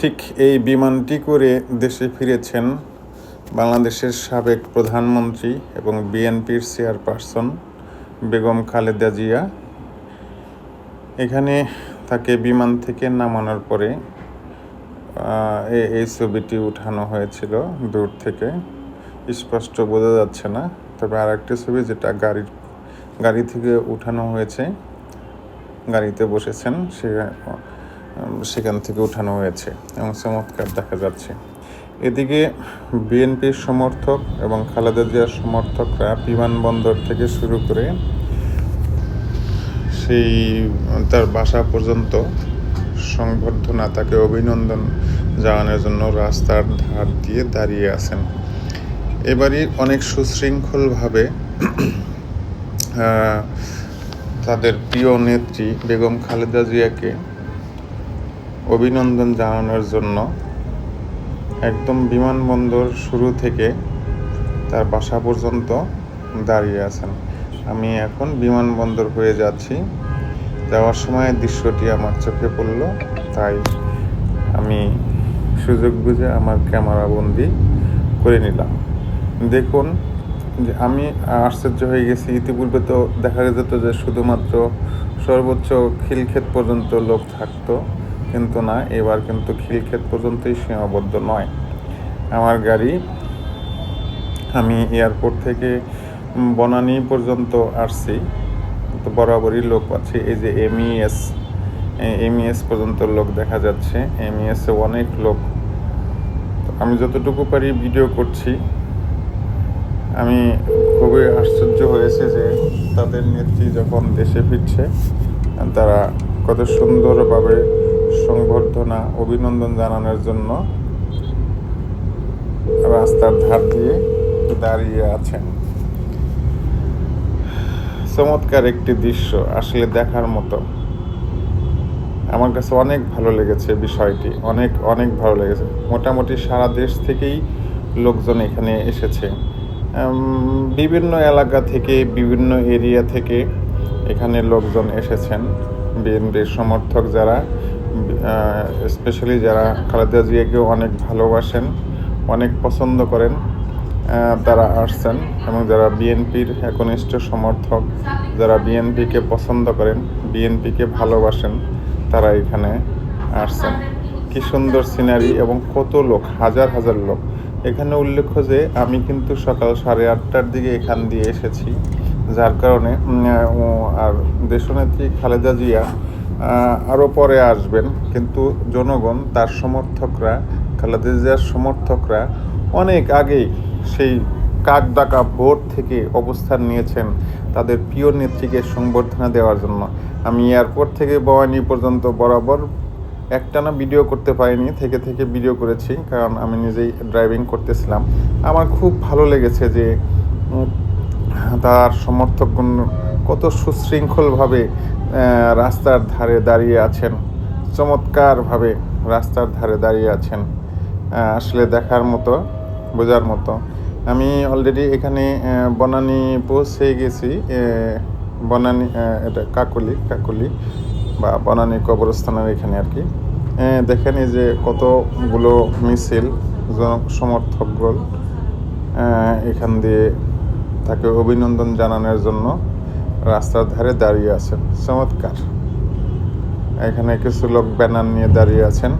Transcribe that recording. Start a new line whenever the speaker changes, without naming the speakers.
ঠিক এই বিমানটি করে দেশে ফিরেছেন বাংলাদেশের সাবেক প্রধানমন্ত্রী এবং বিএনপির চেয়ারপারসন বেগম খালেদা জিয়া। এখানে তাকে বিমান থেকে নামানোর পরে এই ছবিটি উঠানো হয়েছিল দূর থেকে। স্পষ্ট বোঝা যাচ্ছে না। তবে আর একটি ছবি যেটা গাড়ির গাড়ি থেকে উঠানো হয়েছে, গাড়িতে বসেছেন সে সেখান থেকে উঠানো হয়েছে এবং চমৎকার দেখা যাচ্ছে। এদিকে বিএনপির সমর্থক এবং খালেদা জিয়ার সমর্থকরা বিমানবন্দর থেকে শুরু করে সেই, তার বাসা পর্যন্ত সংবর্ধনা তাকে অভিনন্দন জানানোর জন্য রাস্তার ধার দিয়ে দাঁড়িয়ে আছেন। এবারই অনেক সুশৃঙ্খলভাবে তাদের প্রিয় নেত্রী বেগম খালেদা জিয়াকে অভিনন্দন জানানোর জন্য একদম বিমানবন্দর শুরু থেকে তার বাসা পর্যন্ত দাঁড়িয়ে আছেন। আমি এখন বিমানবন্দর হয়ে যাচ্ছি। যাওয়ার সময় দৃশ্যটি আমার চোখে পড়ল, তাই আমি সুযোগ বুঝে আমার ক্যামেরা বন্দি করে নিলাম। দেখুন, যে আমি আশ্চর্য হয়ে গেছি। ইতিপূর্বে তো দেখা যেত যে শুধুমাত্র সর্বোচ্চ খিলক্ষেত পর্যন্ত লোক থাকতো। কিন্তু না, এবার কিন্তু খিলক্ষেত পর্যন্তই সীমাবদ্ধ নয়। আমার গাড়ি, আমি এয়ারপোর্ট থেকে বনানী পর্যন্ত আসছি। তো বরাবরই লোক পাচ্ছি। এই যে এমইএস এমইএস পর্যন্ত লোক দেখা যাচ্ছে। এমইএসে অনেক লোক। আমি যতটুকু পারি ভিডিও করছি। আমি খুবই আশ্চর্য হয়েছে যে তাদের নেত্রী যখন দেশে ফিরছে, তারা কত সুন্দরভাবে সংবর্ধনা, অভিনন্দন জানানোর জন্য রাস্তার ধার দিয়ে দাঁড়িয়ে আছেন। চমৎকার একটি দৃশ্য আসলে দেখার মতো। আমার কাছে অনেক ভালো লেগেছে বিষয়টি, অনেক অনেক ভালো লেগেছে। মোটামুটি সারা দেশ থেকেই লোকজন এখানে এসেছে। বিভিন্ন এলাকা থেকে, বিভিন্ন এরিয়া থেকে এখানে লোকজন এসেছেন। বিএনপির সমর্থক যারা স্পেশালি যারা খালেদা জিয়াকেও অনেক ভালোবাসেন, অনেক পছন্দ করেন তারা আসছেন এবং যারা বিএনপির একনিষ্ঠ সমর্থক, যারা বিএনপিকে পছন্দ করেন, বিএনপিকে ভালোবাসেন, তারা এখানে আসছেন। কি সুন্দর সিনারি এবং কত লোক, হাজার হাজার লোক। এখানে উল্লেখ্য যে, আমি কিন্তু সকাল সাড়ে আটটার দিকে এখান দিয়ে এসেছি, যার কারণে আর দেশনেত্রী খালেদা জিয়া আরও পরে আসবেন, কিন্তু জনগণ, তার সমর্থকরা, খালেদা জিয়ার সমর্থকরা অনেক আগেই সেই কাক ডাকা ভোট থেকে অবস্থান নিয়েছেন তাদের প্রিয় নেত্রীকে সংবর্ধনা দেওয়ার জন্য। আমি এয়ারপোর্ট থেকে ভবানী পর্যন্ত বরাবর একটানা ভিডিও করতে পারিনি, থেকে থেকে ভিডিও করেছি, কারণ আমি নিজেই ড্রাইভিং করতেছিলাম। আমার খুব ভালো লেগেছে যে তার সমর্থকগণ কত সুশৃঙ্খলভাবে রাস্তার ধারে দাঁড়িয়ে আছেন। চমৎকারভাবে রাস্তার ধারে দাঁড়িয়ে আছেন। আসলে দেখার মতো, বোঝার মতো। আমি অলরেডি এখানে বনানী পৌঁছে গেছি। বনানী এটা কাকলি কাকলি বা বনানী কবরস্থানের এখানে আর কি। দেখেন যে কতগুলো মিছিল জন সমর্থকগণ এখান দিয়ে তাকে অভিনন্দন জানানোর জন্য রাস্তার ধারে দাঁড়িয়ে আছেন। চমৎকার। এখানে কিছু লোক ব্যানার নিয়ে দাঁড়িয়ে আছেন।